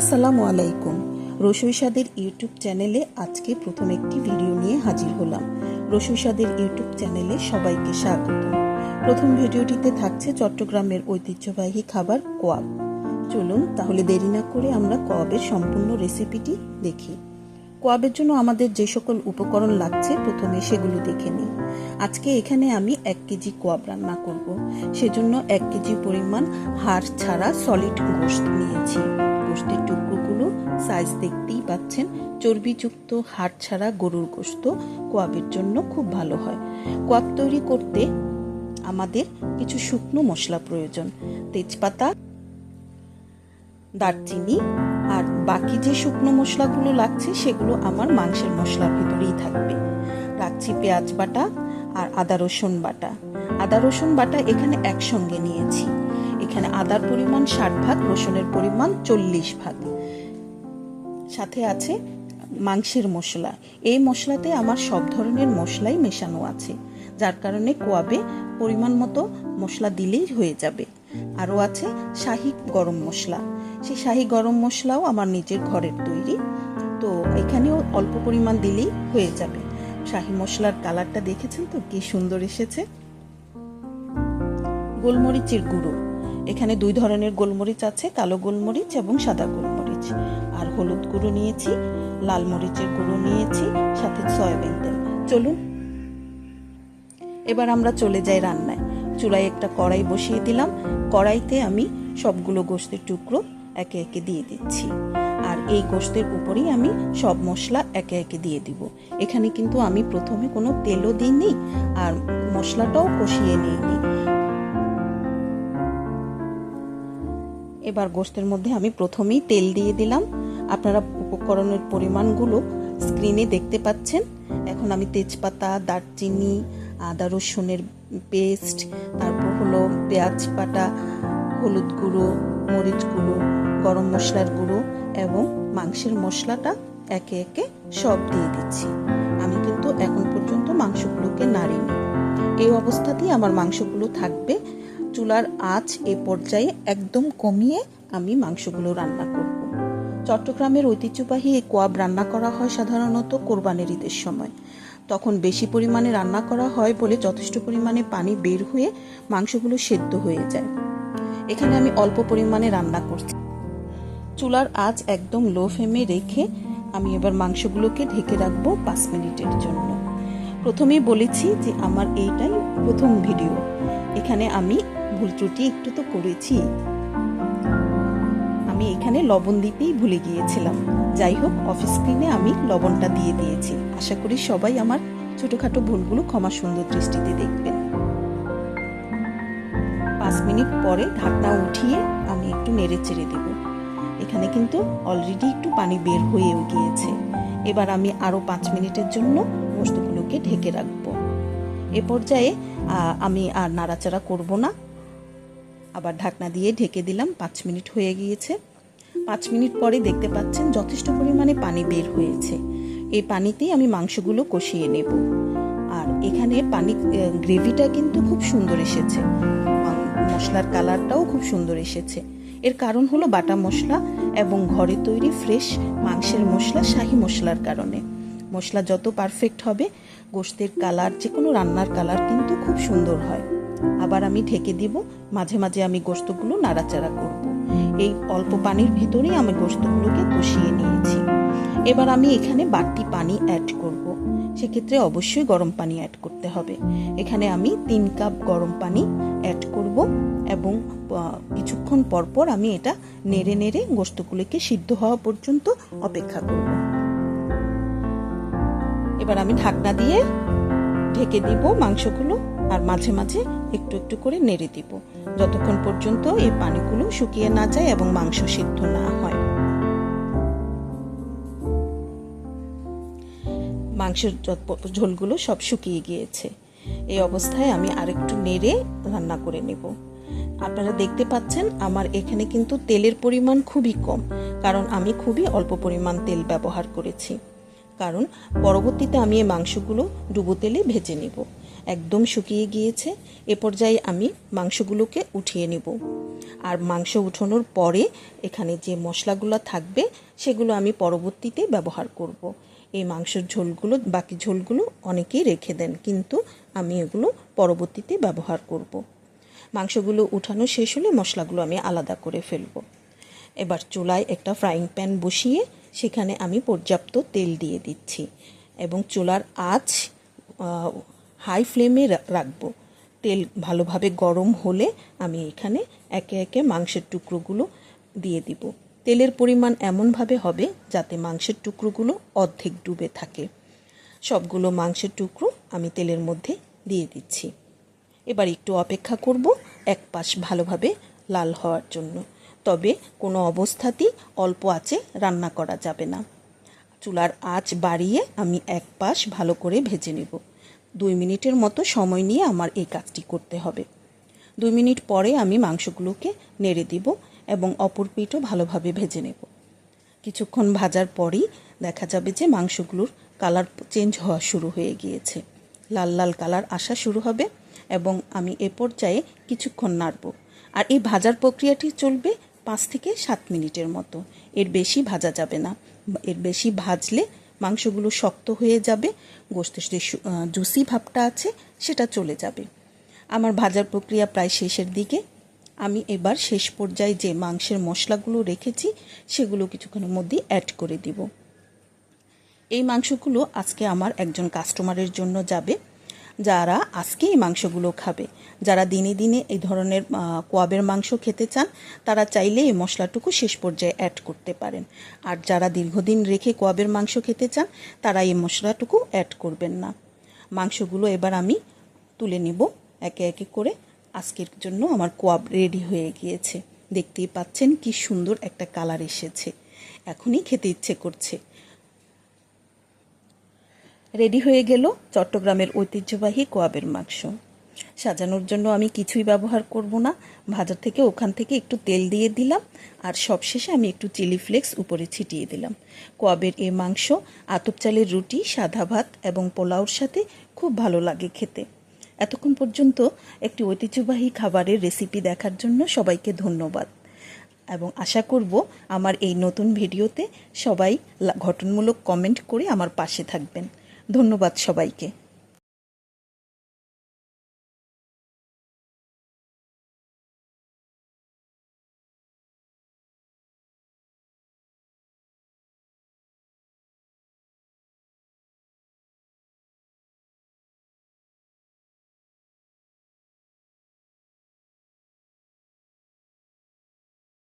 আসসালামু আলাইকুম। রসুই স্বাদের ইউটিউব চ্যানেলে আজকে প্রথম একটি ভিডিও নিয়ে হাজির হলাম। রসুই স্বাদের ইউটিউব চ্যানেলে সবাইকে স্বাগত। প্রথম ভিডিওটিতে থাকছে চট্টগ্রামের ঐতিহ্যবাহী খাবার কোয়াব। চলুন তাহলে দেরি না করে আমরা কোয়াবের সম্পূর্ণ রেসিপিটি দেখি। কোয়াবের জন্য আমাদের যে সকল উপকরণ লাগছে, প্রথমে সেগুলো দেখে নিই। আজকে এখানে আমি এক কেজি কোয়াব রান্না করব। সেজন্য এক কেজি পরিমাণ হাড় ছাড়া সলিড গোস্ত নিয়েছি। গোশতের টুকরোগুলো সাইজ দেখতেই পাচ্ছেন। চর্বিযুক্ত হাড় ছাড়া গরুর গোস্ত কোয়াবের জন্য খুব ভালো হয়। কোয়াব তৈরি করতে আমাদের কিছু শুকনো মশলা প্রয়োজন। তেজপাতা, দারচিনি আর বাকি যে শুকনো মশলাগুলো লাগছে, সেগুলো আমার মাংসের মশলার ভিতরেই থাকবে। রাখছি পেঁয়াজ বাটা আর আদা রসুন বাটা। আদা রসুন বাটা এখানে একসঙ্গে নিয়েছি। এখানে আদার পরিমাণ ষাট ভাগ, রসুনের পরিমাণ চল্লিশ ভাগ। সাথে আছে মাংসের মশলা। এই মশলাতে আমার সব ধরনের মশলাই মেশানো আছে, যার কারণে কোয়াবে পরিমাণ মতো মশলা দিলেই হয়ে যাবে। আরও আছে শাহি গরম মশলা। সেই শাহি গরম মশলাও আমার নিজের ঘরের তৈরি। তো এখানেও অল্প পরিমাণ দিলেই হয়ে যাবে। শাহি মশলার কালারটা দেখেছেন তো? কি সুন্দর এসেছে। গোলমরিচের গুঁড়ো। এখানে দুই ধরনের গোলমরিচ আছে, কালো গোলমরিচ এবং সাদা গোলমরিচ। আর হলুদ গুঁড়ো নিয়েছি, লাল মরিচের গুঁড়ো নিয়েছি, সাথে সয়াবিন তেল। চলুন। এবার আমরা চলে যাই রান্নায়। চুলায় একটা কড়াই বসিয়ে দিলাম। কড়াইতে আমি সবগুলো গোস্তের টুকরো একে একে দিয়ে দিচ্ছি। আর এই গোস্তের উপরেই আমি সব মশলা একে একে দিয়ে দিব। এখানে কিন্তু আমি প্রথমে কোনো তেলও দিইনি আর মশলাটাও কষিয়ে নিইনি। এবার গোস্তের মধ্যে আমি প্রথমেই তেল দিয়ে দিলাম। আপনারা উপকরণের পরিমাণগুলো স্ক্রিনে দেখতে পাচ্ছেন। এখন আমি তেজপাতা, দারচিনি আদা রসুনের পেস্ট তারপর হলো পেঁয়াজ পাটা হলুদ গুঁড়ো, মরিচ গুঁড়ো, গরম মশলার গুঁড়ো এবং মাংসের মশলাটা একে একে সব দিয়ে দিচ্ছি। আমি কিন্তু এখন পর্যন্ত মাংসগুলোকে নাড়িনি। এই অবস্থাতেই আমার মাংসগুলো থাকবে। চুলার আঁচ এ পর্যায়ে একদম কমিয়ে আমি মাংসগুলো রান্না করব। চট্টগ্রামের ঐতিহ্যবাহী এই কোয়াব রান্না করা হয় সাধারণত কোরবানের ঈদের সময়। তখন বেশি পরিমাণে রান্না করা হয় বলে যথেষ্ট পরিমাণে পানি বের হয়ে মাংসগুলো সেদ্ধ হয়ে যায়। এখানে আমি অল্প পরিমাণে রান্না করছি। চুলার আঁচ একদম লো ফ্লেমে রেখে আমি এবার মাংসগুলোকে ঢেকে রাখব পাঁচ মিনিটের জন্য। প্রথমেই বলেছি যে আমার এইটাই প্রথম ভিডিও। এখানে আমি ভুল ত্রুটি একটু তো করেছি। আমি এখানে লবণ দিতেই ভুলে গিয়েছিলাম। যাই হোক অফিস স্ক্রিনে আমি লবণটা দিয়ে দিয়েছি। আশা করি সবাই আমার ছোটখাটো ভুলগুলো ক্ষমা সুন্দর দৃষ্টিতে দেখবেন। পাঁচ মিনিট পরে ঢাকনা উঠিয়ে আমি একটু নেড়ে চেড়ে দেব। এখানে কিন্তু অলরেডি একটু পানি বের হয়েও গিয়েছে। এবার আমি আরও পাঁচ মিনিটের জন্য বস্তুগুলোকে ঢেকে রাখব। এ পর্যায়ে আমি আর নাড়াচাড়া করব না। আবার ঢাকনা দিয়ে ঢেকে দিলাম, পাঁচ মিনিট হয়ে গিয়েছে। পাঁচ মিনিট পরে দেখতে পাচ্ছেন যথেষ্ট পরিমাণে পানি বের হয়েছে। এই পানিতেই আমি মাংসগুলো কষিয়ে নেব। আর এখানে পানি গ্রেভিটা কিন্তু খুব সুন্দর এসেছে। মশলার কালারটাও খুব সুন্দর এসেছে। এর কারণ হলো বাটা মশলা এবং ঘরে তৈরি ফ্রেশ মাংসের মশলা, শাহি মশলার কারণে। মশলা যত পারফেক্ট হবে, গোস্তের কালার যে কোনো রান্নার কালার কিন্তু খুব সুন্দর হয়। আবার আমি ঢেকে দিব, মাঝে মাঝে আমি গোস্তগুলো নাড়াচাড়া করব। এই অল্প পানির ভিতরেই আমি গোস্তগুলোকে কষিয়ে নিয়েছি। এবার আমি এখানে বাড়তি পানি অ্যাড করব। সেক্ষেত্রে অবশ্যই গরম পানি অ্যাড করতে হবে। এখানে আমি তিন কাপ গরম পানি অ্যাড করব এবং কিছুক্ষণ পরপর আমি এটা নেড়ে নেড়ে গোস্তগুলোকে সিদ্ধ হওয়া পর্যন্ত অপেক্ষা করব। এবার আমি ঢাকনা দিয়ে ঢেকে দিব মাংসগুলো। আর মাঝে মাঝে একটু একটু করে নেড়ে দিব। যতক্ষণ পর্যন্ত এই পানিগুলো শুকিয়ে না যায় এবং মাংস সিদ্ধ না হয়। মাংসের ঝোলগুলো সব শুকিয়ে গিয়েছে। এই অবস্থায় আমি আরেকটু নেড়ে রান্না করে নেব। আপনারা দেখতে পাচ্ছেন আমার এখানে কিন্তু তেলের পরিমাণ খুবই কম, কারণ আমি খুবই অল্প পরিমাণ তেল ব্যবহার করেছি। কারণ পরবর্তীতে আমি এই মাংসগুলো ডুবো তেলে ভেজে নেব। একদম শুকিয়ে গিয়েছে, এ পর্যায়ে আমি মাংসগুলোকে উঠিয়ে নেব আর মাংস উঠানোর পরে এখানে যে মশলাগুলো থাকবে, সেগুলো আমি পরবর্তীতে ব্যবহার করব। এই মাংসের ঝোলগুলো, বাকি ঝোলগুলো অনেকেই রেখে দেন, কিন্তু আমি এগুলো পরবর্তীতে ব্যবহার করব। মাংসগুলো উঠানো শেষ হলে মশলাগুলো আমি আলাদা করে ফেলব এবার চুলায় একটা ফ্রাইং প্যান বসিয়ে সেখানে আমি পর্যাপ্ত তেল দিয়ে দিচ্ছি এবং চুলার আঁচ হাই ফ্লেমে রাখব। তেল ভালোভাবে গরম হলে আমি এখানে একে একে মাংসের টুকরোগুলো দিয়ে দিব। তেলের পরিমাণ এমনভাবে হবে যাতে মাংসের টুকরোগুলো অর্ধেক ডুবে থাকে। সবগুলো মাংসের টুকরো আমি তেলের মধ্যে দিয়ে দিচ্ছি। এবার একটু অপেক্ষা করব এক পাশ ভালোভাবে লাল হওয়ার জন্য। তবে কোনো অবস্থাতেই অল্প আঁচে রান্না করা যাবে না। চুলার আঁচ বাড়িয়ে আমি এক পাশ ভালো করে ভেজে নেব। দুই মিনিটের মতো সময় নিয়ে আমার এই কাজটি করতে হবে। দুই মিনিট পরে আমি মাংসগুলোকে নেড়ে দিব এবং অপর পিঠও ভালোভাবে ভেজে নেব। কিছুক্ষণ ভাজার পরই দেখা যাবে যে মাংসগুলোর কালার চেঞ্জ হওয়া শুরু হয়ে গিয়েছে। লাল লাল কালার আসা শুরু হবে এবং আমি এ পর্যায়ে কিছুক্ষণ নাড়ব। আর এই ভাজার প্রক্রিয়াটি চলবে পাঁচ থেকে সাত মিনিটের মতো। এর বেশি ভাজা যাবে না। এর বেশি ভাজলে মাংসগুলো শক্ত হয়ে যাবে গোস্তের যে জুসি ভাবটা আছে, সেটা চলে যাবে। আমার ভাজার প্রক্রিয়া প্রায় শেষের দিকে। আমি এবার শেষ পর্যায়ে যে মাংসের মশলাগুলো রেখেছি, সেগুলো কিছুক্ষণের মধ্যেই অ্যাড করে দিব। এই মাংসগুলো আজকে আমার একজন কাস্টমারের জন্য যাবে। যারা আজকে এই মাংসগুলো খাবে, যারা দিনে দিনে এই ধরনের কোয়াবের মাংস খেতে চান, তারা চাইলে এই মশলাটুকু শেষ পর্যায়ে অ্যাড করতে পারেন। আর যারা দীর্ঘদিন রেখে কোয়াবের মাংস খেতে চান, তারা এই মশলাটুকু অ্যাড করবেন না। মাংসগুলো এবার আমি তুলে নিব একে একে করে। আজকের জন্য আমার কোয়াব রেডি হয়ে গিয়েছে। দেখতেই পাচ্ছেন কি সুন্দর একটা কালার এসেছে। এখনই খেতে ইচ্ছে করছে। রেডি হয়ে গেল চট্টগ্রামের ঐতিহ্যবাহী কোয়াবের মাংস। সাজানোর জন্য আমি কিছুই ব্যবহার করব না। ভাজার থেকে ওখান থেকে একটু তেল দিয়ে দিলাম আর সবশেষে আমি একটু চিলি ফ্লেক্স উপরে ছিটিয়ে দিলাম। কোয়াবের এ মাংস, আতপ চালের রুটি, সাদা ভাত এবং পোলাওর সাথে খুব ভালো লাগে খেতে। এতক্ষণ পর্যন্ত একটি ঐতিহ্যবাহী খাবারের রেসিপি দেখার জন্য সবাইকে ধন্যবাদ। এবং আশা করব আমার এই নতুন ভিডিওতে সবাই ঘটনমূলক কমেন্ট করে আমার পাশে থাকবেন। ধন্যবাদ সবাইকে।